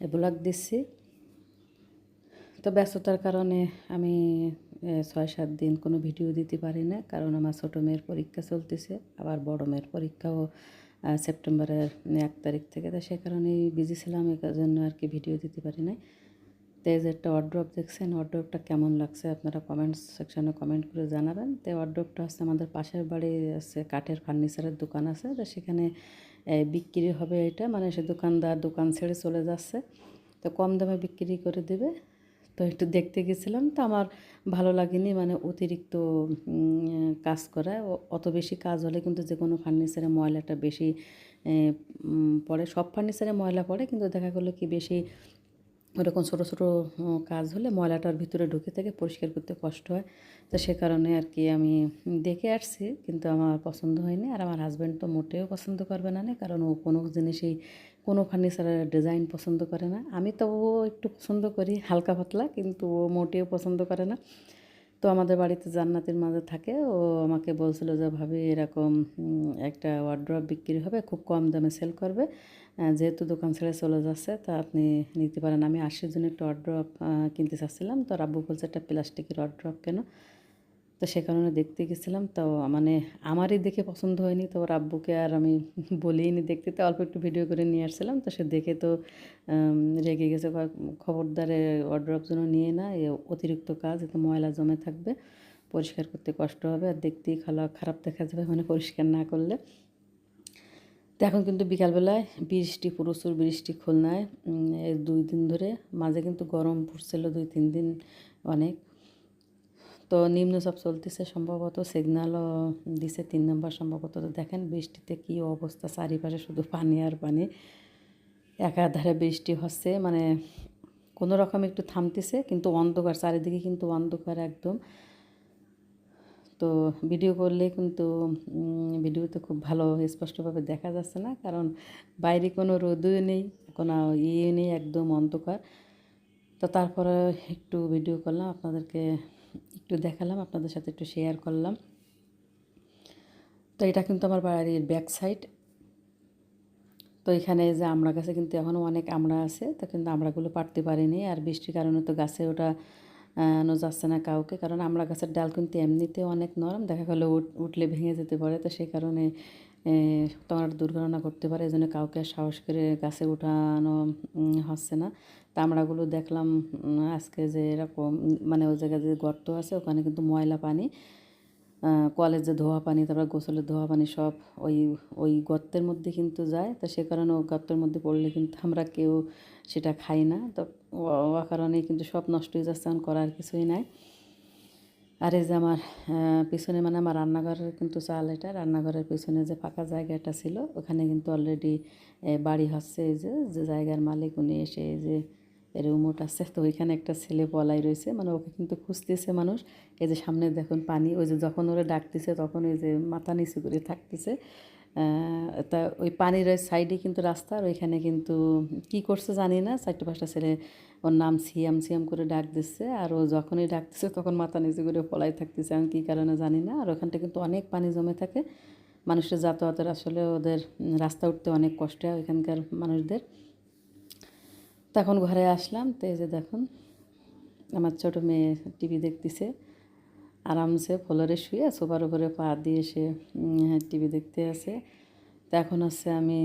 Blog দিচ্ছি তো ব্যস্ততার কারণে আমি ছয় সাত দিন কোনো ভিডিও দিতে পারি না, কারণ আমার ছোটো মেয়ের পরীক্ষা চলতেছে, আবার বড় মেয়ের পরীক্ষাও সেপ্টেম্বরের এক তারিখ থেকে। তো সে কারণেই বিজি ছিলাম এই জন্য আর কি ভিডিও দিতে পারি নাই। তো এই যে একটা ওয়ার্ড্রপ দেখছেন ওয়ার্ড্রপটা কেমন লাগছে আপনারা কমেন্ট সেকশনে কমেন্ট করে জানাবেন। তো ওয়ার্ড্রপটা হচ্ছে আমাদের পাশের বাড়ি আছে কাঠের ফার্নিচারের দোকান আছে। তো সেখানে বিক্রি হবে এটা। মানে সে দোকানদার দোকান ছেড়ে চলে যাচ্ছে। তো কম দামে বিক্রি করে দেবে। তো একটু দেখতে গেছিলাম। তো আমার ভালো লাগেনি। মানে অতিরিক্ত কাজ করা। অত বেশি কাজ হলে কিন্তু যে কোনো ফার্নিচারে ময়লাটা বেশি পড়ে। সব ফার্নিচারে ময়লা পড়ে। কিন্তু দেখা গেলো কি বেশি ওরকম ছোটো ছোটো কাজ হলে ময়লাটার ভিতরে ঢুকে থেকে পরিষ্কার করতে কষ্ট হয়। তো সে কারণে আর কি আমি দেখে আসছি, কিন্তু আমার পছন্দ হয়নি। আর আমার হাজব্যান্ড তো মোটেও পছন্দ করবে না কারণ ও কোনো জিনিসই, কোনো ফার্নিচারের ডিজাইন পছন্দ করে না। আমি তো ও একটু পছন্দ করি, হালকা পাতলা, কিন্তু ও মোটেও পছন্দ করে না। তো আমাদের বাড়িতে জান্নাতের মাঝে থাকে। ও আমাকে বলছিল যে, ভাবি, এরকম একটা ওয়ার্ড্রপ বিক্রি হবে, খুব কম দামে সেল করবে। যেহেতু দোকান ছেড়ে চলে যাচ্ছে, তা আপনি নিতে পারেন। আমি আশির জন্য একটা ওয়ার্ড্রপ কিনতে চাচ্ছিলাম। তো রাব্বু বলছে, একটা প্লাস্টিকের ওয়ার্ড্রপ কেন? তো সে কারণে দেখতে গেছিলাম। তো মানে আমারই দেখে পছন্দ হয়নি। তো ওর আব্বুকে আর আমি বলিনি দেখতে। তো অল্প একটু ভিডিও করে নিয়ে আসছিলাম। তো সে দেখে তো রেগে গেছে। খবরদারে অর্ডার জন্য নিয়ে না অতিরিক্ত কাজ, এতে ময়লা জমে থাকবে। পরিষ্কার করতে কষ্ট হবে। আর দেখতেই খালা খারাপ দেখা যাবে। মানে পরিষ্কার না করলে। তো এখন কিন্তু বিকালবেলায় বৃষ্টি, প্রচুর বৃষ্টি খুলনায় দুই দিন ধরে। মাঝে কিন্তু গরম পড়ছিল দুই, তিন দিন অনেক। তো নিম্নচাপ চলতেছে সম্ভবত সিগন্যালও দিছে তিন নম্বর সম্ভবত। তো দেখেন বৃষ্টিতে কী অবস্থা, চারিপাশে শুধু পানি আর পানি। একাধারে বৃষ্টি হচ্ছে মানে কোনো রকম একটু থামতেছে, কিন্তু অন্ধকার, চারিদিকে কিন্তু অন্ধকার একদম। তো ভিডিও করলে কিন্তু উম, ভিডিওতে খুব ভালো স্পষ্টভাবে দেখা যাচ্ছে না। কারণ বাইরে কোনো রোদও নেই কোনো ইয়ে নেই একদম অন্ধকার। তো তারপরে একটু ভিডিও করলাম আপনাদেরকে একটু দেখালাম আপনাদের সাথে একটু শেয়ার করলাম। তো এটা কিন্তু আমার বাড়ির ব্যাক সাইড তো এখানে যে আমড়া গাছে কিন্তু এখনও অনেক আমড়া আছে তো কিন্তু আমড়াগুলো পারতে পারিনি। আর বৃষ্টির কারণে তো গাছে ওটা আনো যাচ্ছে না কাউকে। কারণ আমড়া গাছের ডাল কিন্তু এমনিতেও অনেক নরম, দেখা গেলো উঠলে ভেঙে যেতে পারে। তো সেই কারণে তোমার দুর্ঘটনা করতে পারে এই জন্য কাউকে সাহস করে গাছে উঠানো হচ্ছে না। তামড়াগুলো দেখলাম আজকে যে এরকম মানে ওই জায়গায় যে গর্ত আছে, ওখানে কিন্তু ময়লা পানি যে ধোয়া পানি, তারপর গোসলের ধোয়া পানি সব ওই ওই গর্তের মধ্যে কিন্তু যায়। তো সে কারণে ও গর্তের মধ্যে পড়লে কিন্তু আমরা কেউ সেটা খাই না। তো ও কারণে কিন্তু সব নষ্ট হয়ে যাচ্ছে, এখন করার কিছুই নাই। আর এই যে আমার পিছনে মানে আমার রান্নাঘরের কিন্তু চাল এটা, রান্নাঘরের পিছনে যে ফাঁকা জায়গাটা ছিল, ওখানে কিন্তু অলরেডি বাড়ি হচ্ছে এই যে যে জায়গার মালিক, উনি এসে এই যে রুমোট আছে, তো ওইখানে একটা ছেলে পলাই রয়েছে। মানে ওকে কিন্তু খুঁজতেছে মানুষ। এই যে সামনে দেখুন পানি, ওই যে যখন ওরা ডাকতেছে তখন ওই যে মাথা নিচু করে থাকতেছে। তা ওই পানির সাইডে কিন্তু রাস্তা, আর ওইখানে কিন্তু কি করছে জানি না। চারটে পাঁচটা ছেলে, ওর নাম সিয়াম সিয়াম করে ডাক দিচ্ছে। আর ও যখনই ডাকতেছে তখন মাথা নিচু করে পলাই থাকতেছে। আমি কী কারণে জানি না। আর ওখানটা কিন্তু অনেক পানি জমে থাকে। মানুষের যাতায়াতের আসলে ওদের রাস্তা উঠতে অনেক কষ্ট হয় ওইখানকার মানুষদের। তখন ঘরে আসলাম, তো এই যে দেখুন, আমার ছোটো মেয়ে টিভি দেখতেছে, আরামসে ফ্লোরে শুয়ে সোফার উপরে পা দিয়ে সে টিভি দেখতে আছে। তো এখন হচ্ছে আমি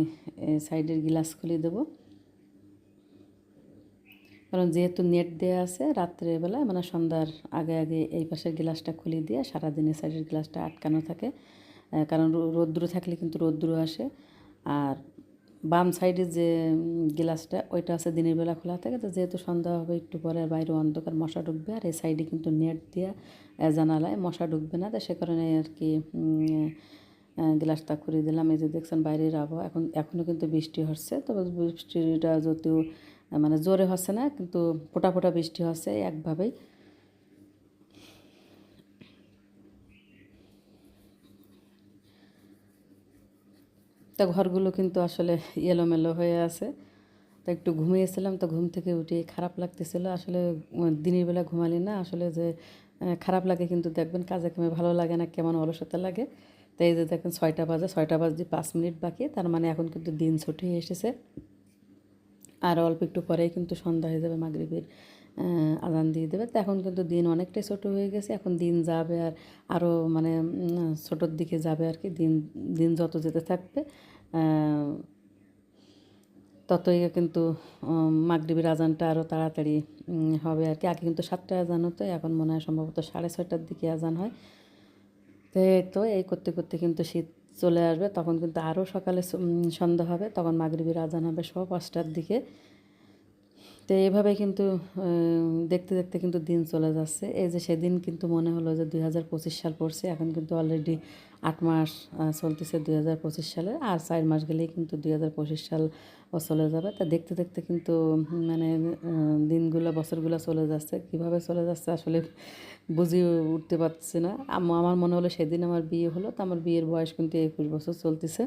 সাইডের গ্লাস খুলে দেবো। কারণ যেহেতু নেট দেওয়া আছে রাত্রেবেলা মানে সন্ধ্যার আগে আগে এই পাশের গ্লাসটা খুলে দিয়ে সারাদিনে সাইডের গ্লাসটা আটকানো থাকে। কারণ রৌদ্র থাকলে কিন্তু রৌদ্র আসে। আর বাম সাইডের যে গ্লাসটা, ওইটা আছে দিনের বেলা খোলা থাকে। তো যেহেতু সন্ধ্যা হবে, একটু পরে বাইরে অন্ধকার মশা ঢুকবে। আর এই সাইডে কিন্তু নেট দিয়ে জানালায় মশা ঢুকবে না। তো সে কারণে আর কি গ্লাসটা খুলে দিলাম। এই যে দেখছেন বাইরের আবহাওয়া। এখন এখনও কিন্তু বৃষ্টি হচ্ছে। তবে বৃষ্টিটা যদিও মানে জোরে হচ্ছে না, কিন্তু ফোটা ফোটা বৃষ্টি হচ্ছে একভাবেই। তা ঘরগুলো কিন্তু আসলে এলোমেলো হয়ে আছে। তা একটু ঘুমিয়েছিলাম, তো ঘুম থেকে উঠে খারাপ লাগতেছিল। আসলে দিনের বেলা ঘুমালি না, আসলে যে খারাপ লাগে কিন্তু দেখবেন কাজে কামে ভালো লাগে না, কেমন অলসতা লাগে। তাই যে দেখেন ছয়টা বাজে ছয়টা বাজে পাঁচ মিনিট বাকি, তার মানে এখন কিন্তু দিন ছুটি এসেছে। আর অল্প একটু পরেই কিন্তু সন্ধ্যা হয়ে যাবে মাগরিবের। আজান দিয়ে দেবে। তো এখন কিন্তু দিন অনেকটাই ছোটো হয়ে গেছে। এখন দিন যাবে আর আরও মানে ছোটোর দিকে যাবে আর কি। দিন দিন যত যেতে থাকবে ততই কিন্তু মাগরিবের আজানটা আরও তাড়াতাড়ি হবে আর কি। আগে কিন্তু সাতটা আজান হতো, এখন মনে হয় সম্ভবত সাড়ে ছয়টার দিকে আজান হয়। তো তো, এই করতে করতে কিন্তু শীত চলে আসবে। তখন কিন্তু আরও সকালে সন্ধ্যা হবে। তখন মাগরিবের আজান হবে সব পাঁচটার দিকে। তো এইভাবে কিন্তু দেখতে দেখতে কিন্তু দিন চলে যাচ্ছে। এই যে সেদিন কিন্তু মনে হলো যে দুই হাজার পঁচিশ সাল পড়ছে, এখন কিন্তু অলরেডি আট মাস চলতেছে দুই হাজার পঁচিশ সালে আর চার মাস গেলেই কিন্তু দুই হাজার পঁচিশ সাল ও চলে যাবে। তা দেখতে দেখতে কিন্তু মানে দিনগুলো, বছরগুলো চলে যাচ্ছে। কীভাবে চলে যাচ্ছে আসলে বুঝে উঠতে পারছি না। আমার মনে হলো সেদিন আমার বিয়ে হলো, তো আমার বিয়ের বয়স কিন্তু একুশ বছর চলতেছে।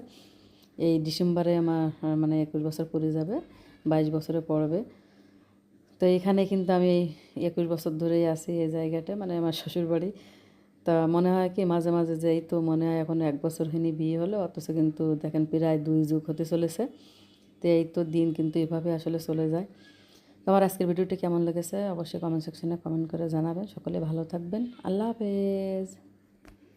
এই ডিসেম্বরে আমার মানে একুশ বছর পড়ে যাবে, বাইশ বছরে পড়বে। তো এখানে কিন্তু আমি একুশ বছর ধরেই আছি এই জায়গাটা মানে আমার শ্বশুর বাড়ি তা মনে হয় কি মাঝে মাঝে যে এই তো মনে হয় এখন এক বছর হয়নি বিয়ে হলো, অথচ কিন্তু দেখেন প্রায় দুই যুগ হতে চলেছে। তো এই তো দিন কিন্তু এভাবে আসলে চলে যায়। আমার আজকের ভিডিওটি কেমন লেগেছে অবশ্যই কমেন্ট সেকশনে কমেন্ট করে জানাবেন। সকলে ভালো থাকবেন। আল্লাহ হাফেজ।